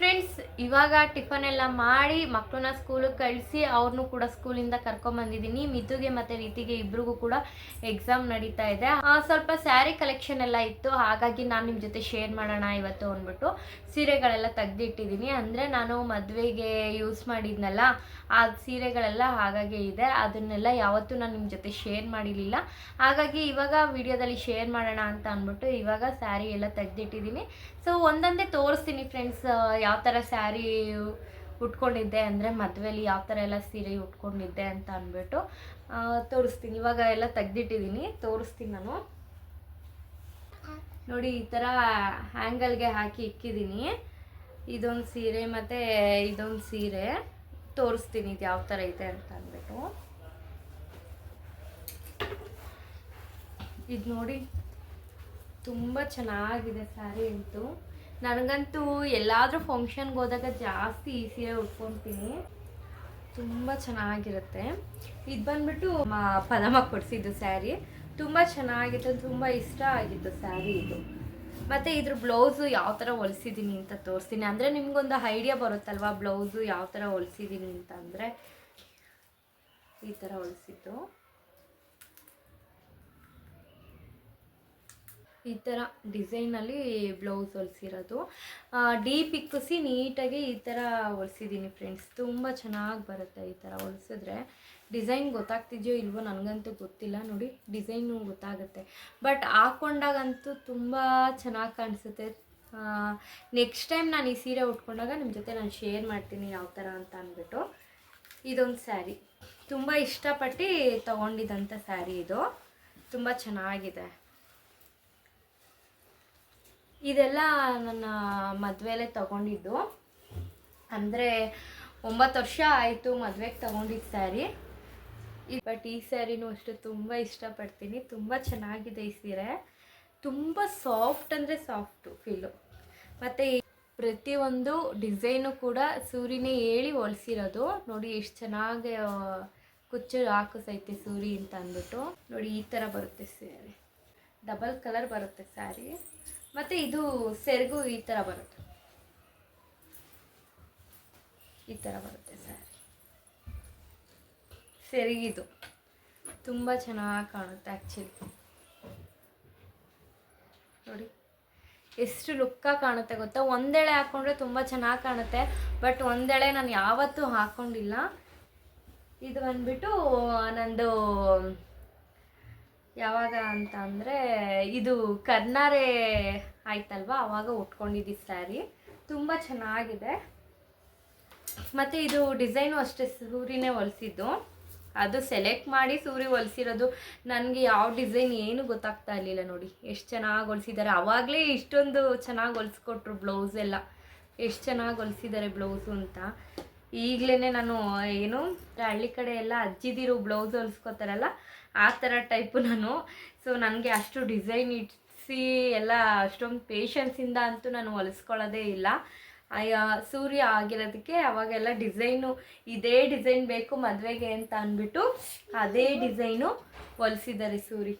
Friends ಇವಾಗ tiffin ಎಲ್ಲ ಮಾಡಿ ಮಕ್ಕಳನ್ನ ಸ್ಕೂಲಿಗೆ ಕಳಿಸಿ ಅವ್ರನ್ನೂ ಕೂಡ ಸ್ಕೂಲಿಂದ ಕರ್ಕೊಂಬಂದಿದ್ದೀನಿ ಮಿತುಗೆ ಮತ್ತು ರೀತಿಗೆ ಇಬ್ರಿಗೂ ಕೂಡ ಎಕ್ಸಾಮ್ ನಡೀತಾ ಇದೆ. ಸ್ವಲ್ಪ ಸ್ಯಾರಿ ಕಲೆಕ್ಷನ್ ಎಲ್ಲ ಇತ್ತು. ಹಾಗಾಗಿ ನಾನು ನಿಮ್ಮ ಜೊತೆ ಶೇರ್ ಮಾಡೋಣ ಇವತ್ತು ಅಂದ್ಬಿಟ್ಟು ಸೀರೆಗಳೆಲ್ಲ ತೆಗೆದಿಟ್ಟಿದ್ದೀನಿ. ಅಂದರೆ ನಾನು ಮದುವೆಗೆ ಯೂಸ್ ಮಾಡಿದ್ನಲ್ಲ, ಆ ಸೀರೆಗಳೆಲ್ಲ ಹಾಗಾಗಿ ಇದೆ. ಅದನ್ನೆಲ್ಲ ಯಾವತ್ತೂ ನಾನು ನಿಮ್ಮ ಜೊತೆ ಶೇರ್ ಮಾಡಿರಲಿಲ್ಲ. ಹಾಗಾಗಿ ಇವಾಗ ವಿಡಿಯೋದಲ್ಲಿ ಶೇರ್ ಮಾಡೋಣ ಅಂತ ಅಂದ್ಬಿಟ್ಟು ಇವಾಗ ಸ್ಯಾರಿ ಎಲ್ಲ ತೆಗೆದಿಟ್ಟಿದ್ದೀನಿ. ಸೊ ಒಂದೊಂದೇ ತೋರಿಸ್ತೀನಿ ಫ್ರೆಂಡ್ಸ್ ಯಾವ ಥರ ಸ್ಯಾರಿ ಉಟ್ಕೊಂಡಿದ್ದೆ ಅಂದರೆ ಮದುವೆಲಿ ಯಾವ ಥರ ಎಲ್ಲ ಸೀರೆ ಉಟ್ಕೊಂಡಿದ್ದೆ ಅಂತ ಅಂದ್ಬಿಟ್ಟು ತೋರಿಸ್ತೀನಿ. ಇವಾಗ ಎಲ್ಲ ತೆಗ್ದಿಟ್ಟಿದ್ದೀನಿ ತೋರಿಸ್ತೀನಿ ನಾನು. ನೋಡಿ, ಈ ಥರ ಹ್ಯಾಂಗಲ್ಗೆ ಹಾಕಿ ಇಕ್ಕಿದ್ದೀನಿ ಇದೊಂದು ಸೀರೆ ಮತ್ತು ಇದೊಂದು ಸೀರೆ. ತೋರಿಸ್ತೀನಿ ಇದು ಯಾವ ಥರ ಇದೆ ಅಂತ ಅಂದ್ಬಿಟ್ಟು. ಇದು ನೋಡಿ, ತುಂಬ ಚೆನ್ನಾಗಿದೆ ಸ್ಯಾರಿ ಅಂತೂ. ನನಗಂತೂ ಎಲ್ಲಾದರೂ ಫಂಕ್ಷನ್ಗೆ ಹೋದಾಗ ಜಾಸ್ತಿ ಈಸಿಯಾಗಿ ಉಟ್ಕೊತೀನಿ. ತುಂಬ ಚೆನ್ನಾಗಿರುತ್ತೆ. ಇದು ಬಂದ್ಬಿಟ್ಟು ಪದಮ ಕೊಡಿಸಿದ್ದು ಸ್ಯಾರಿ. ತುಂಬ ಚೆನ್ನಾಗಿತ್ತು, ತುಂಬ ಇಷ್ಟ ಆಗಿತ್ತು ಸ್ಯಾರಿ ಇದು. ಮತ್ತು ಇದ್ರ ಬ್ಲೌಸು ಯಾವ ಥರ ಹೊಲಿಸಿದ್ದೀನಿ ಅಂತ ತೋರಿಸ್ತೀನಿ. ಅಂದರೆ ನಿಮಗೊಂದು ಐಡಿಯಾ ಬರುತ್ತಲ್ವಾ ಬ್ಲೌಸು ಯಾವ ಥರ ಹೊಲಿಸಿದ್ದೀನಿ ಅಂತ ಅಂದರೆ ಈ ಥರ ಹೊಲಿಸಿದ್ದು. ಈ ಥರ ಡಿಸೈನಲ್ಲಿ ಬ್ಲೌಸ್ ಹೊಲಿಸಿರೋದು. ಡೀಪ್ ಇಕ್ಕಿಸಿ ನೀಟಾಗಿ ಈ ಥರ ಹೊಲಿಸಿದ್ದೀನಿ ಫ್ರೆಂಡ್ಸ್ ತುಂಬ ಚೆನ್ನಾಗಿ ಬರುತ್ತೆ ಈ ಥರ ಹೊಲಿಸಿದ್ರೆ. ಡಿಸೈನ್ ಗೊತ್ತಾಗ್ತಿದೆಯೋ ಇಲ್ವೋ ನನಗಂತೂ ಗೊತ್ತಿಲ್ಲ. ನೋಡಿ ಡಿಸೈನು ಗೊತ್ತಾಗುತ್ತೆ. ಬಟ್ ಹಾಕ್ಕೊಂಡಾಗಂತೂ ತುಂಬ ಚೆನ್ನಾಗಿ ಕಾಣಿಸುತ್ತೆ. ನೆಕ್ಸ್ಟ್ ಟೈಮ್ ನಾನು ಈ ಸೀರೆ ಉಟ್ಕೊಂಡಾಗ ನಿಮ್ಮ ಜೊತೆ ನಾನು ಶೇರ್ ಮಾಡ್ತೀನಿ ಯಾವ ಥರ ಅಂತ ಅಂದ್ಬಿಟ್ಟು. ಇದೊಂದು ಸ್ಯಾರಿ ತುಂಬ ಇಷ್ಟಪಟ್ಟು ತೊಗೊಂಡಿದ್ದಂಥ ಸ್ಯಾರಿ ಇದು. ತುಂಬ ಚೆನ್ನಾಗಿದೆ. ಇದೆಲ್ಲ ನನ್ನ ಮದುವೆಲೇ ತಗೊಂಡಿದ್ದು. ಅಂದರೆ ಒಂಬತ್ತು ವರ್ಷ ಆಯಿತು ಮದುವೆಗೆ ತಗೊಂಡಿದ್ದ ಸ್ಯಾರಿ. ಬಟ್ ಈ ಸ್ಯಾರಿನೂ ಅಷ್ಟೇ ತುಂಬ ಇಷ್ಟಪಡ್ತೀನಿ. ತುಂಬ ಚೆನ್ನಾಗಿದೆ ಈ ಸೀರೆ. ತುಂಬ ಸಾಫ್ಟ್ ಅಂದರೆ ಸಾಫ್ಟು ಫೀಲು. ಮತ್ತು ಪ್ರತಿಯೊಂದು ಡಿಸೈನು ಕೂಡ ಸೂರಿನೇ ಹೇಳಿ ಹೊಲಿಸಿರೋದು. ನೋಡಿ ಎಷ್ಟು ಚೆನ್ನಾಗಿ ಕುಚ್ಚು ಹಾಕಿಸೈತೆ ಸೂರಿ ಅಂತ ಅಂದ್ಬಿಟ್ಟು. ನೋಡಿ ಈ ಥರ ಬರುತ್ತೆ ಸ್ಯಾರಿ ಡಬಲ್ ಕಲರ್ ಬರುತ್ತೆ ಸ್ಯಾರಿ. ಮತ್ತು ಇದು ಸೆರಗು ಈ ಥರ ಬರುತ್ತೆ. ಈ ಥರ ಬರುತ್ತೆ ಸ್ಯಾರಿ ಸೆರಗಿದು. ತುಂಬ ಚೆನ್ನಾಗಿ ಕಾಣುತ್ತೆ ಆ್ಯಕ್ಚುಲಿ ನೋಡಿ. ಎಷ್ಟು ಲುಕ್ಕಾಗಿ ಕಾಣುತ್ತೆ ಗೊತ್ತಾ? ಒಂದೆಳೆ ಹಾಕ್ಕೊಂಡ್ರೆ ತುಂಬ ಚೆನ್ನಾಗಿ ಕಾಣುತ್ತೆ. ಬಟ್ ಒಂದೆಳೆ ನಾನು ಯಾವತ್ತೂ ಹಾಕ್ಕೊಂಡಿಲ್ಲ ಇದು ಬಂದ್ಬಿಟ್ಟು ನಂದು ಯಾವಾಗ ಅಂತ ಅಂದರೆ ಇದು ಕರ್ನಾರೆ ಆಯ್ತಲ್ವಾ? ಆವಾಗ ಉಟ್ಕೊಂಡಿದ್ದು ಸ್ಯಾರಿ. ತುಂಬ ಚೆನ್ನಾಗಿದೆ. ಮತ್ತು ಇದು ಡಿಸೈನು ಅಷ್ಟೇ, ಸೂರಿನೇ ಹೊಲಿಸಿದ್ದು. ಅದು ಸೆಲೆಕ್ಟ್ ಮಾಡಿ ಸೂರಿ ಹೊಲಿಸಿರೋದು. ನನಗೆ ಯಾವ ಡಿಸೈನ್ ಏನು ಗೊತ್ತಾಗ್ತಾ ಇರಲಿಲ್ಲ ನೋಡಿ. ಎಷ್ಟು ಚೆನ್ನಾಗಿ ಹೊಲಿಸಿದ್ದಾರೆ. ಆವಾಗಲೇ ಇಷ್ಟೊಂದು ಚೆನ್ನಾಗಿ ಹೊಲಿಸ್ಕೊಟ್ರು ಬ್ಲೌಸ್ ಎಲ್ಲ. ಎಷ್ಟು ಚೆನ್ನಾಗಿ ಹೊಲಿಸಿದ್ದಾರೆ ಬ್ಲೌಸು ಅಂತ. ಈಗಲೇ ನಾನು ಏನು, ಹಳ್ಳಿ ಕಡೆ ಎಲ್ಲ ಅಜ್ಜಿದಿರು ಬ್ಲೌಸ್ ಹೊಲಿಸ್ಕೊತಾರಲ್ಲ ಆ ಥರ ಟೈಪು ನಾನು. ಸೊ ನನಗೆ ಅಷ್ಟು ಡಿಸೈನ್ ಇಡಿಸಿ ಎಲ್ಲ ಅಷ್ಟೊಂದು ಪೇಷನ್ಸಿಂದ ಅಂತೂ ನಾನು ಹೊಲಿಸ್ಕೊಳ್ಳೋದೇ ಇಲ್ಲ. ಸೂರ್ಯ ಆಗಿರೋದಕ್ಕೆ ಅವಾಗೆಲ್ಲ ಡಿಸೈನು ಇದೇ ಡಿಸೈನ್ ಬೇಕು ಮದುವೆಗೆ ಅಂತ ಅಂದ್ಬಿಟ್ಟು ಅದೇ ಡಿಸೈನು ಹೊಲಿಸಿದ್ದಾರೆ ಸೂರಿ.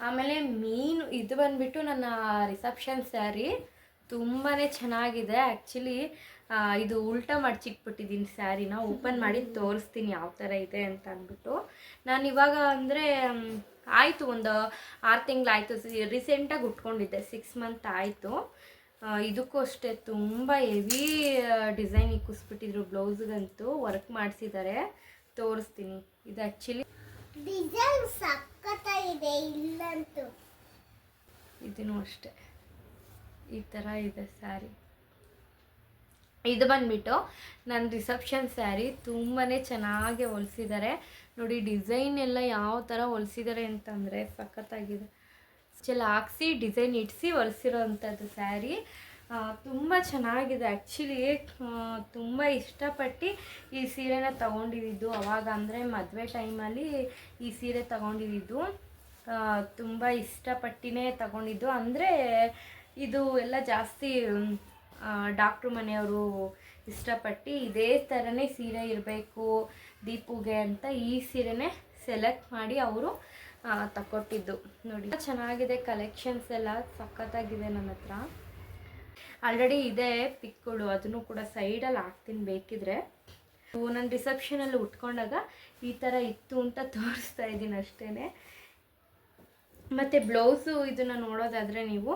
ಆಮೇಲೆ ಮೀನು ಇದು ಬಂದ್ಬಿಟ್ಟು ನನ್ನ ರಿಸೆಪ್ಷನ್ ಸ್ಯಾರಿ ತುಂಬಾ ಚೆನ್ನಾಗಿದೆ. ಆ್ಯಕ್ಚುಲಿ ಇದು ಉಲ್ಟಾ ಮಡ್ಚಿಕ್ಬಿಟ್ಟಿದ್ದೀನಿ ಸ್ಯಾರಿನ ಓಪನ್ ಮಾಡಿ ತೋರಿಸ್ತೀನಿ ಯಾವ ಥರ ಇದೆ ಅಂತ ಅಂದ್ಬಿಟ್ಟು. ನಾನು ಇವಾಗ ಅಂದರೆ ಆಯಿತು ಒಂದು ಆರು ತಿಂಗಳಾಯಿತು ರೀಸೆಂಟಾಗಿ ಉಟ್ಕೊಂಡಿದ್ದೆ. ಸಿಕ್ಸ್ ಮಂತ್ ಆಯಿತು. ಇದಕ್ಕೂ ಅಷ್ಟೇ ತುಂಬ ಹೆವಿ ಡಿಸೈನ್ ಇಕ್ಕಿಸ್ಬಿಟ್ಟಿದ್ರು. ಬ್ಲೌಸ್ಗಂತೂ ವರ್ಕ್ ಮಾಡಿಸಿದ್ದಾರೆ ತೋರಿಸ್ತೀನಿ. ಇದು ಆ್ಯಕ್ಚುಲಿ ಡಿಸೈನ್ ಸಕ್ಕತ್ತಾಗಿದೆ ಇಲ್ಲಂತೂ. ಇದೂ ಅಷ್ಟೇ. ಈ ಥರ ಇದೆ ಸ್ಯಾರಿ. ಇದು ಬಂದ್ಬಿಟ್ಟು ನನ್ನ ರಿಸೆಪ್ಷನ್ ಸ್ಯಾರಿ ತುಂಬಾ ಚೆನ್ನಾಗಿ ಹೊಲಿಸಿದ್ದಾರೆ ನೋಡಿ, ಡಿಸೈನ್ ಎಲ್ಲ ಯಾವ ಥರ ಹೊಲಿಸಿದ್ದಾರೆ ಅಂತಂದರೆ ಸಖತ್ತಾಗಿದೆ. ಚೆಲ್ಲ ಹಾಕ್ಸಿ, ಡಿಸೈನ್ ಇಡಿಸಿ ಹೊಲಿಸಿರೋ ಅಂಥದ್ದು ಸ್ಯಾರಿ ತುಂಬ ಚೆನ್ನಾಗಿದೆ. ಆ್ಯಕ್ಚುಲಿ ತುಂಬ ಇಷ್ಟಪಟ್ಟು ಈ ಸೀರೆನ ತೊಗೊಂಡಿದ್ದು. ಅವಾಗ ಅಂದರೆ ಮದುವೆ ಟೈಮಲ್ಲಿ ಈ ಸೀರೆ ತೊಗೊಂಡಿದ್ದು. ತುಂಬ ಇಷ್ಟಪಟ್ಟಿನೇ ತಗೊಂಡಿದ್ದು. ಅಂದರೆ ಇದು ಎಲ್ಲ ಜಾಸ್ತಿ ಡಾಕ್ಟ್ರು ಮನೆಯವರು ಇಷ್ಟಪಟ್ಟು ಇದೇ ಥರನೇ ಸೀರೆ ಇರಬೇಕು ದೀಪುಗೆ ಅಂತ ಈ ಸೀರೆನೇ ಸೆಲೆಕ್ಟ್ ಮಾಡಿ ಅವರು ತಕೊಟ್ಟಿದ್ದು ನೋಡಿ ಚೆನ್ನಾಗಿದೆ ಕಲೆಕ್ಷನ್ಸ್ ಎಲ್ಲ, ಸಖತ್ತಾಗಿದೆ ನನ್ನ ಹತ್ರ. ಆಲ್ರೆಡಿ ಇದೆ ಪಿಕ್ಗಳು, ಅದನ್ನು ಕೂಡ ಸೈಡಲ್ಲಿ ಹಾಕ್ತೀನಿ ಬೇಕಿದ್ರೆ. ನಾನು ರಿಸೆಪ್ಷನಲ್ಲಿ ಉಟ್ಕೊಂಡಾಗ ಈ ಥರ ಇತ್ತು ಅಂತ ತೋರಿಸ್ತಾ ಇದ್ದೀನಿ ಅಷ್ಟೇ ಮತ್ತು ಬ್ಲೌಸು ಇದನ್ನು ನೋಡೋದಾದರೆ ನೀವು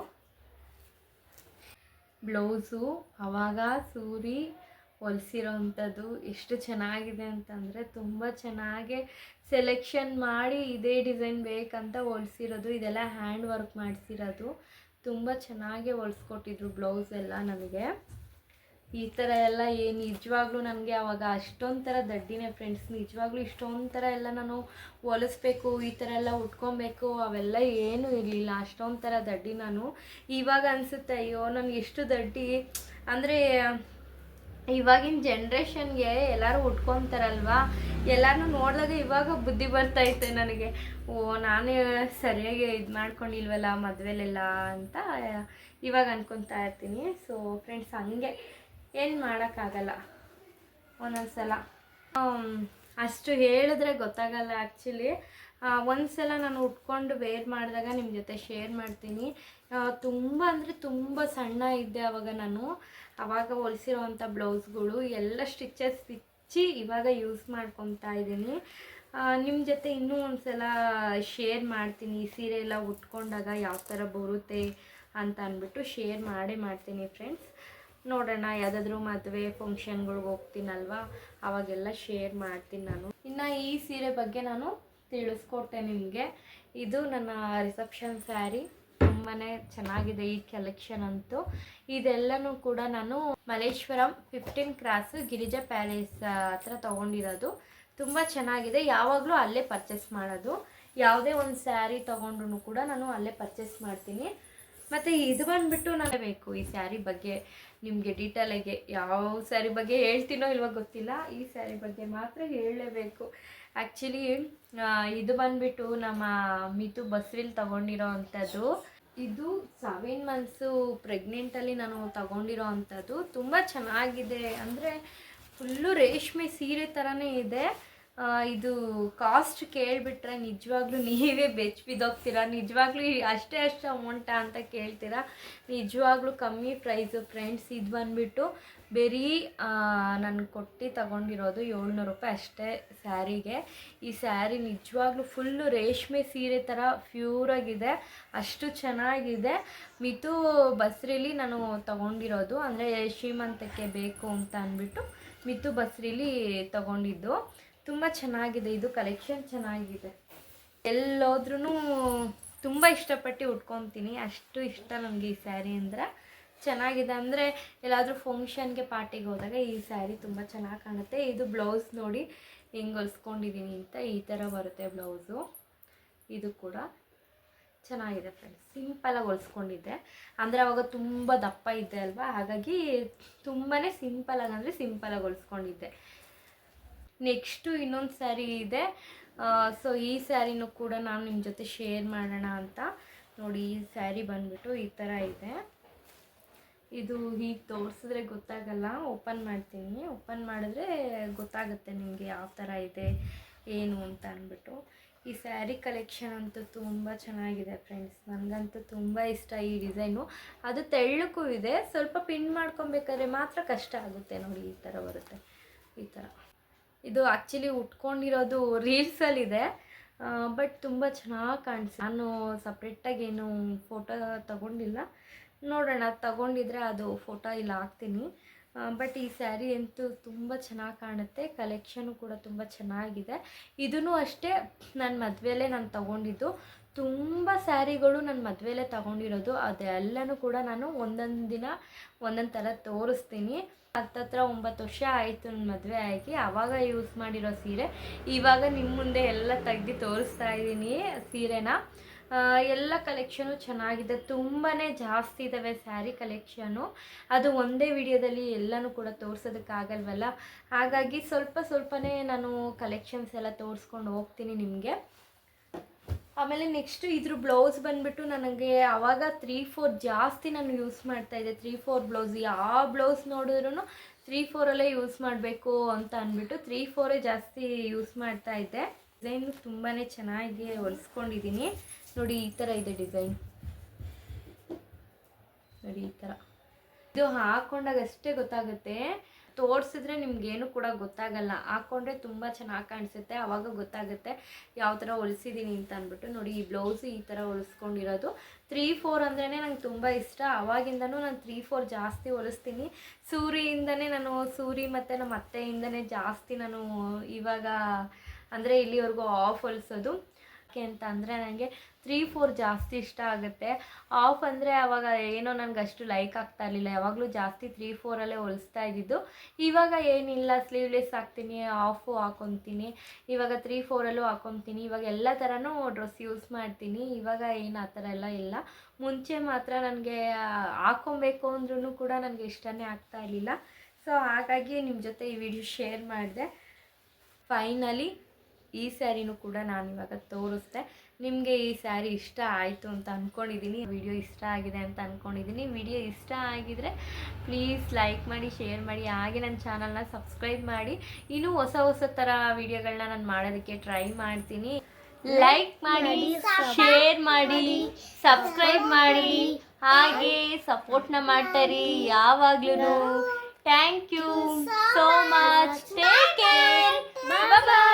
ಬ್ಲೌಸು, ಅವಾಗ ಸೂರಿ ಹೊಲಿಸಿರೋ ಅಂಥದ್ದು ಎಷ್ಟು ಚೆನ್ನಾಗಿದೆ ಅಂತಂದರೆ ತುಂಬ ಚೆನ್ನಾಗಿ ಸೆಲೆಕ್ಷನ್ ಮಾಡಿ ಇದೇ ಡಿಸೈನ್ ಬೇಕಂತ ಹೊಲಿಸಿರೋದು, ಇದೆಲ್ಲ ಹ್ಯಾಂಡ್ ವರ್ಕ್ ಮಾಡಿಸಿರೋದು. ತುಂಬ ಚೆನ್ನಾಗಿ ಹೊಲಿಸ್ಕೊಟ್ಟಿದ್ರು ಬ್ಲೌಸ್ ಎಲ್ಲ ನನಗೆ ಈ ಥರ ಎಲ್ಲ ಏನು ನಿಜವಾಗ್ಲೂ ನನಗೆ ಆವಾಗ ಅಷ್ಟೊಂದು ಥರ ದಡ್ಡಿನೇ ಫ್ರೆಂಡ್ಸ್ ನಿಜವಾಗ್ಲೂ ಇಷ್ಟೊಂದು ಥರ ಎಲ್ಲ ನಾನು ಹೊಲಿಸ್ಬೇಕು, ಈ ಥರ ಎಲ್ಲ ಉಟ್ಕೊಬೇಕು, ಅವೆಲ್ಲ ಏನೂ ಇರಲಿಲ್ಲ. ಅಷ್ಟೊಂದು ಥರ ದಡ್ಡಿ ನಾನು. ಇವಾಗ ಅನಿಸುತ್ತೆ, ಅಯ್ಯೋ, ನನಗೆ ಎಷ್ಟು ದಡ್ಡಿ. ಅಂದರೆ, ಇವಾಗಿನ ಜನ್ರೇಷನ್ಗೆ ಎಲ್ಲರೂ ಉಟ್ಕೊತಾರಲ್ವಾ? ಎಲ್ಲರೂ ನೋಡಿದಾಗ ಇವಾಗ ಬುದ್ಧಿ ಬರ್ತೈತೆ ನನಗೆ. ಓ, ನಾನೇ ಸರಿಯಾಗಿ ಇದು ಮಾಡ್ಕೊಂಡಿಲ್ವಲ್ಲ ಮದುವೆಲೆಲ್ಲ ಅಂತ ಇವಾಗ ಅನ್ಕೊತಾ ಇರ್ತೀನಿ. ಸೊ ಫ್ರೆಂಡ್ಸ್ ಹಂಗೆ. ಏನು ಮಾಡೋಕ್ಕಾಗಲ್ಲ. ಒಂದೊಂದು ಸಲ ಅಷ್ಟು ಹೇಳಿದ್ರೆ ಗೊತ್ತಾಗಲ್ಲ ಆ್ಯಕ್ಚುಲಿ ಒಂದು ಸಲ ನಾನು ಉಟ್ಕೊಂಡು ವೇರ್ ಮಾಡಿದಾಗ ನಿಮ್ಮ ಜೊತೆ ಶೇರ್ ಮಾಡ್ತೀನಿ. ತುಂಬ ಅಂದರೆ ತುಂಬ ಸಣ್ಣ ಇದ್ದೆ ಆವಾಗ ನಾನು. ಅವಾಗ ಹೊಲಿಸಿರೋವಂಥ ಬ್ಲೌಸ್ಗಳು ಎಲ್ಲ ಸ್ಟಿಚಸ್ ಬಿಚ್ಚಿ ಇವಾಗ ಯೂಸ್ ಮಾಡ್ಕೊತಾ ಇದ್ದೀನಿ. ನಿಮ್ಮ ಜೊತೆ ಇನ್ನೂ ಒಂದು ಸಲ ಶೇರ್ ಮಾಡ್ತೀನಿ ಸೀರೆ ಎಲ್ಲ ಉಟ್ಕೊಂಡಾಗ ಯಾವ ಥರ ಬರುತ್ತೆ ಅಂತ ಅಂದ್ಬಿಟ್ಟು ಶೇರ್ ಮಾಡೇ ಮಾಡ್ತೀನಿ ಫ್ರೆಂಡ್ಸ್ ನೋಡೋಣ, ಯಾವುದಾದ್ರೂ ಮದುವೆ ಫಂಕ್ಷನ್ಗಳ್ಗೆ ಹೋಗ್ತೀನಲ್ವಾ? ಅವಾಗೆಲ್ಲ ಶೇರ್ ಮಾಡ್ತೀನಿ ನಾನು. ಇನ್ನು ಈ ಸೀರೆ ಬಗ್ಗೆ ನಾನು ತಿಳಿಸ್ಕೊಟ್ಟೆ ನಿಮಗೆ. ಇದು ನನ್ನ ರಿಸೆಪ್ಷನ್ ಸ್ಯಾರಿ ತುಂಬಾ ಚೆನ್ನಾಗಿದೆ ಈ ಕಲೆಕ್ಷನ್ ಅಂತೂ. ಇದೆಲ್ಲನೂ ಕೂಡ ನಾನು Malleshwaram fifteen cross Girija palace ಹತ್ರ ತೊಗೊಂಡಿರೋದು. ತುಂಬ ಚೆನ್ನಾಗಿದೆ. ಯಾವಾಗಲೂ ಅಲ್ಲೇ ಪರ್ಚೇಸ್ ಮಾಡೋದು. ಯಾವುದೇ ಒಂದು ಸ್ಯಾರಿ ತೊಗೊಂಡ್ರು ಕೂಡ ನಾನು ಅಲ್ಲೇ ಪರ್ಚೇಸ್ ಮಾಡ್ತೀನಿ. ಮತ್ತು ಇದು ಬಂದುಬಿಟ್ಟು ನನಗೆ ಬೇಕು ಈ ಸ್ಯಾರಿ ಬಗ್ಗೆ. ನಿಮಗೆ ಡೀಟೇಲಾಗಿ ಯಾವ ಸ್ಯಾರಿ ಬಗ್ಗೆ ಹೇಳ್ತೀನೋ ಇಲ್ವೋ ಗೊತ್ತಿಲ್ಲ. ಈ ಸ್ಯಾರಿ ಬಗ್ಗೆ ಮಾತ್ರ ಹೇಳಲೇಬೇಕು ಆ್ಯಕ್ಚುಲಿ ಇದು ಬಂದುಬಿಟ್ಟು ನಮ್ಮ ಮಿತು ಬಸ್ರಿಲ್ ತೊಗೊಂಡಿರೋ ಅಂಥದ್ದು. ಇದು ಸೆವೆನ್ ಮಂತ್ಸು ಪ್ರೆಗ್ನೆಂಟಲ್ಲಿ ನಾನು ತಗೊಂಡಿರೋ ಅಂಥದ್ದು. ತುಂಬ ಚೆನ್ನಾಗಿದೆ. ಅಂದರೆ ಫುಲ್ಲು ರೇಷ್ಮೆ ಸೀರೆ ಥರನೇ ಇದೆ. ಇದು ಕಾಸ್ಟ್ ಕೇಳಿಬಿಟ್ರೆ ನಿಜವಾಗ್ಲೂ ನೀವೇ ಬೆಚ್ಚ ಬಿದ್ದೋಗ್ತೀರಾ ನಿಜವಾಗ್ಲೂ ಅಷ್ಟೇ ಅಷ್ಟು ಅಮೌಂಟಾ ಅಂತ ಕೇಳ್ತೀರಾ? ನಿಜವಾಗ್ಲೂ ಕಮ್ಮಿ ಪ್ರೈಸು ಫ್ರೆಂಡ್ಸ್ ಇದು ಬಂದುಬಿಟ್ಟು ಬರೀ ನಾನು ಕೊಟ್ಟು ತಗೊಂಡಿರೋದು ಏಳ್ನೂರು ರೂಪಾಯಿ ಅಷ್ಟೇ ಸ್ಯಾರಿಗೆ. ಈ ಸ್ಯಾರಿ ನಿಜವಾಗ್ಲೂ ಫುಲ್ಲು ರೇಷ್ಮೆ ಸೀರೆ ಥರ ಪ್ಯೂರಾಗಿದೆ ಅಷ್ಟು ಚೆನ್ನಾಗಿದೆ. ಮಿತು ಬಸ್ರಿಲಿ ನಾನು ತಗೊಂಡಿರೋದು, ಅಂದರೆ ಶ್ರೀಮಂತಕ್ಕೆ ಬೇಕು ಅಂತ ಅಂದ್ಬಿಟ್ಟು ಮಿತು ಬಸ್ರಿಲಿ ತಗೊಂಡಿದ್ದು. ತುಂಬ ಚೆನ್ನಾಗಿದೆ, ಇದು ಕಲೆಕ್ಷನ್ ಚೆನ್ನಾಗಿದೆ. ಎಲ್ಲೋದ್ರೂ ತುಂಬ ಇಷ್ಟಪಟ್ಟು ಉಟ್ಕೊತೀನಿ. ಅಷ್ಟು ಇಷ್ಟ ನನಗೆ ಈ ಸ್ಯಾರಿ ಅಂದ್ರೆ. ಚೆನ್ನಾಗಿದೆ ಅಂದರೆ ಎಲ್ಲಾದರೂ ಫಂಕ್ಷನ್ಗೆ ಪಾರ್ಟಿಗೆ ಹೋದಾಗ ಈ ಸ್ಯಾರಿ ತುಂಬ ಚೆನ್ನಾಗಿ ಕಾಣುತ್ತೆ. ಇದು ಬ್ಲೌಸ್ ನೋಡಿ ಹೆಂಗೆ ಹೊಲ್ಸ್ಕೊಂಡಿದ್ದೀನಿ ಅಂತ ಈ ಥರ ಬರುತ್ತೆ ಬ್ಲೌಸು ಇದು ಕೂಡ ಚೆನ್ನಾಗಿದೆ ಫ್ರೆಂಡ್ಸ್ ಸಿಂಪಲಾಗಿ ಹೊಲ್ಸ್ಕೊಂಡಿದ್ದೆ. ಅಂದರೆ ಅವಾಗ ತುಂಬ ದಪ್ಪ ಇದ್ದೆ ಅಲ್ವಾ? ಹಾಗಾಗಿ ತುಂಬಾ ಸಿಂಪಲಾಗಿ ಅಂದರೆ ಸಿಂಪಲಾಗಿ ಹೊಲ್ಸ್ಕೊಂಡಿದ್ದೆ. ನೆಕ್ಸ್ಟು ಇನ್ನೊಂದು ಸ್ಯಾರಿ ಇದೆ. ಸೊ ಈ ಸ್ಯಾರಿನೂ ಕೂಡ ನಾನು ನಿಮ್ಮ ಜೊತೆ ಶೇರ್ ಮಾಡೋಣ ಅಂತ. ನೋಡಿ, ಈ ಸ್ಯಾರಿ ಬಂದ್ಬಿಟ್ಟು ಈ ಥರ ಇದೆ. ಇದು ಹೀಗೆ ತೋರಿಸಿದ್ರೆ ಗೊತ್ತಾಗಲ್ಲ. ಓಪನ್ ಮಾಡ್ತೀನಿ. ಓಪನ್ ಮಾಡಿದ್ರೆ ಗೊತ್ತಾಗುತ್ತೆ ನಿಮಗೆ ಯಾವ ಥರ ಇದೆ, ಏನು ಅಂತ ಅಂದ್ಬಿಟ್ಟು. ಈ ಸ್ಯಾರಿ ಕಲೆಕ್ಷನ್ ಅಂತೂ ತುಂಬ ಚೆನ್ನಾಗಿದೆ ಫ್ರೆಂಡ್ಸ್. ನನಗಂತೂ ತುಂಬ ಇಷ್ಟ ಈ ಡಿಸೈನು. ಅದು ತೆಳ್ಳಕ್ಕೂ ಇದೆ. ಸ್ವಲ್ಪ ಪಿನ್ ಮಾಡ್ಕೊಬೇಕಾದ್ರೆ ಮಾತ್ರ ಕಷ್ಟ ಆಗುತ್ತೆ ನೋಡಿ, ಈ ಥರ ಬರುತ್ತೆ. ಈ ಥರ. ಇದು ಆ್ಯಕ್ಚುಲಿ ಉಟ್ಕೊಂಡಿರೋದು ರೀಲ್ಸಲ್ಲಿದೆ ಬಟ್ ತುಂಬ ಚೆನ್ನಾಗಿ ಕಾಣಿಸ್ ನಾನು ಸಪ್ರೇಟಾಗಿ ಏನು ಫೋಟೋ ತಗೊಂಡಿಲ್ಲ. ನೋಡೋಣ, ತಗೊಂಡಿದ್ರೆ ಅದು ಫೋಟೋ ಇಲ್ಲಿ ಹಾಕ್ತೀನಿ. ಬಟ್ ಈ ಸ್ಯಾರಿ ಅಂತೂ ತುಂಬ ಚೆನ್ನಾಗಿ ಕಾಣುತ್ತೆ. ಕಲೆಕ್ಷನು ಕೂಡ ತುಂಬ ಚೆನ್ನಾಗಿದೆ. ಇದೂ ಅಷ್ಟೇ ನನ್ನ ಮದುವೆಯಲ್ಲೇ ನಾನು ತಗೊಂಡಿದ್ದು. ತುಂಬ ಸ್ಯಾರಿಗಳು ನಾನು ಮದುವೆಲೇ ತಗೊಂಡಿರೋದು. ಅದೆಲ್ಲನೂ ಕೂಡ ನಾನು ಒಂದೊಂದು ದಿನ ಒಂದೊಂದು ಥರ ತೋರಿಸ್ತೀನಿ. ಹತ್ತತ್ರ ಒಂಬತ್ತು ವರ್ಷ ಆಯಿತು ನನ್ನ ಮದುವೆ ಆಗಿ. ಆವಾಗ ಯೂಸ್ ಮಾಡಿರೋ ಸೀರೆ. ಇವಾಗ ನಿಮ್ಮ ಮುಂದೆ ಎಲ್ಲ ತೆಗ್ದು ತೋರಿಸ್ತಾ ಇದ್ದೀನಿ ಸೀರೆನ. ಎಲ್ಲ ಕಲೆಕ್ಷನು ಚೆನ್ನಾಗಿದೆ. ತುಂಬಾ ಜಾಸ್ತಿ ಇದ್ದಾವೆ ಸ್ಯಾರಿ ಕಲೆಕ್ಷನು ಅದು ಒಂದೇ ವಿಡಿಯೋದಲ್ಲಿ ಎಲ್ಲನೂ ಕೂಡ ತೋರಿಸೋದಕ್ಕಾಗಲ್ವಲ್ಲ ಹಾಗಾಗಿ ಸ್ವಲ್ಪ ಸ್ವಲ್ಪನೇ ನಾನು ಕಲೆಕ್ಷನ್ಸ್ ಎಲ್ಲ ತೋರಿಸ್ಕೊಂಡು ಹೋಗ್ತೀನಿ ನಿಮಗೆ. ಆಮೇಲೆ ನೆಕ್ಸ್ಟ್ ಇದ್ರ ಬ್ಲೌಸ್ ಬಂದ್ಬಿಟ್ಟು ನನಗೆ ಆವಾಗ ತ್ರೀ ಫೋರ್ ಜಾಸ್ತಿ ನಾನು ಯೂಸ್ ಮಾಡ್ತಾ ಇದ್ದೆ. ತ್ರೀ ಫೋರ್ ಬ್ಲೌಸ್ ಯಾವ ಬ್ಲೌಸ್ ನೋಡಿದ್ರು ತ್ರೀ ಫೋರಲ್ಲೇ ಯೂಸ್ ಮಾಡಬೇಕು ಅಂತ ಅಂದ್ಬಿಟ್ಟು ತ್ರೀ ಫೋರೇ ಜಾಸ್ತಿ ಯೂಸ್ ಮಾಡ್ತಾ ಇದ್ದೆ. ಡಿಸೈನ್ ತುಂಬಾ ಚೆನ್ನಾಗಿ ಹೊಲಿಸ್ಕೊಂಡಿದ್ದೀನಿ. ನೋಡಿ, ಈ ಥರ ಇದೆ ಡಿಸೈನ್ ನೋಡಿ, ಈ ಥರ ಇದು ಹಾಕೊಂಡಾಗ ಅಷ್ಟೇ ಗೊತ್ತಾಗುತ್ತೆ. ತೋರಿಸಿದ್ರೆ ನಿಮ್ಗೇನು ಕೂಡ ಗೊತ್ತಾಗಲ್ಲ. ಹಾಕೊಂಡ್ರೆ ತುಂಬ ಚೆನ್ನಾಗಿ ಕಾಣಿಸುತ್ತೆ. ಆವಾಗ ಗೊತ್ತಾಗುತ್ತೆ ಯಾವ ಥರ ಹೊಲಿಸಿದ್ದೀನಿ ಅಂತ ಅಂದ್ಬಿಟ್ಟು. ನೋಡಿ, ಈ ಬ್ಲೌಸು ಈ ಥರ ಹೊಲಿಸ್ಕೊಂಡಿರೋದು. ತ್ರೀ ಫೋರ್ ಅಂದ್ರೇ ನಂಗೆ ತುಂಬ ಇಷ್ಟ. ಅವಾಗಿಂದನೂ ನಾನು ತ್ರೀ ಫೋರ್ ಜಾಸ್ತಿ ಹೊಲಿಸ್ತೀನಿ. ಸೂರಿಯಿಂದನೇ ನಾನು ಸೂರಿ ಮತ್ತು ನಮ್ಮ ಅತ್ತೆಯಿಂದನೇ ಜಾಸ್ತಿ ನಾನು ಇವಾಗ ಅಂದರೆ ಇಲ್ಲಿವರೆಗೂ ಆಫ್ ಹೊಲಿಸೋದು. ಯಾಕೆ ಅಂತ ಅಂದರೆ ನನಗೆ ತ್ರೀ ಫೋರ್ ಜಾಸ್ತಿ ಇಷ್ಟ ಆಗುತ್ತೆ. ಆಫ್ ಅಂದರೆ ಅವಾಗ ಏನೋ ನನಗೆ ಅಷ್ಟು ಲೈಕ್ ಆಗ್ತಾ ಇರಲಿಲ್ಲ. ಯಾವಾಗಲೂ ಜಾಸ್ತಿ ತ್ರೀ ಫೋರಲ್ಲೇ ಹೊಲಿಸ್ತಾ ಇದ್ದಿದ್ದು. ಇವಾಗ ಏನಿಲ್ಲ ಸ್ಲೀವ್ಲೆಸ್ ಹಾಕ್ತೀನಿ ಆಫು ಹಾಕೊತೀನಿ. ಇವಾಗ ತ್ರೀ ಫೋರಲ್ಲೂ ಹಾಕೊತೀನಿ. ಇವಾಗ ಎಲ್ಲ ಥರನೂ ಡ್ರೆಸ್ ಯೂಸ್ ಮಾಡ್ತೀನಿ. ಇವಾಗ ಏನು ಆ ಥರ ಎಲ್ಲ ಇಲ್ಲ. ಮುಂಚೆ ಮಾತ್ರ ನನಗೆ ಹಾಕೊಬೇಕು ಅಂದ್ರೂ ಕೂಡ ನನಗೆ ಇಷ್ಟನೇ ಆಗ್ತಾ ಇರಲಿಲ್ಲ. ಸೊ ಹಾಗಾಗಿ ನಿಮ್ಮ ಜೊತೆ ಈ ವಿಡಿಯೋ ಶೇರ್ ಮಾಡಿದೆ. ಫೈನಲಿ ಈ ಸ್ಯಾರಿನೂ ಕೂಡ ನಾನು ಇವಾಗ ತೋರಿಸ್ದೆ. ನಿಮಗೆ ಈ ಸ್ಯಾರಿ ಇಷ್ಟ ಆಯಿತು ಅಂತ ಅಂದ್ಕೊಂಡಿದ್ದೀನಿ ವಿಡಿಯೋ ಇಷ್ಟ ಆಗಿದೆ ಅಂತ ಅಂದ್ಕೊಂಡಿದ್ದೀನಿ ವಿಡಿಯೋ ಇಷ್ಟ ಆಗಿದರೆ ಪ್ಲೀಸ್ ಲೈಕ್ ಮಾಡಿ ಶೇರ್ ಮಾಡಿ, ಹಾಗೆ ನನ್ನ ಚಾನಲ್ನ ಸಬ್ಸ್ಕ್ರೈಬ್ ಮಾಡಿ. ಇನ್ನೂ ಹೊಸ ಹೊಸ ಥರ ವಿಡಿಯೋಗಳನ್ನ ನಾನು ಮಾಡೋದಕ್ಕೆ ಟ್ರೈ ಮಾಡ್ತೀನಿ. ಲೈಕ್ ಮಾಡಿ ಶೇರ್ ಮಾಡಿ ಸಬ್ಸ್ಕ್ರೈಬ್ ಮಾಡಿ. ಹಾಗೆ ಸಪೋರ್ಟ್ನ ಮಾಡ್ತಾರೆ ಯಾವಾಗ್ಲೂ thank you so much take care bye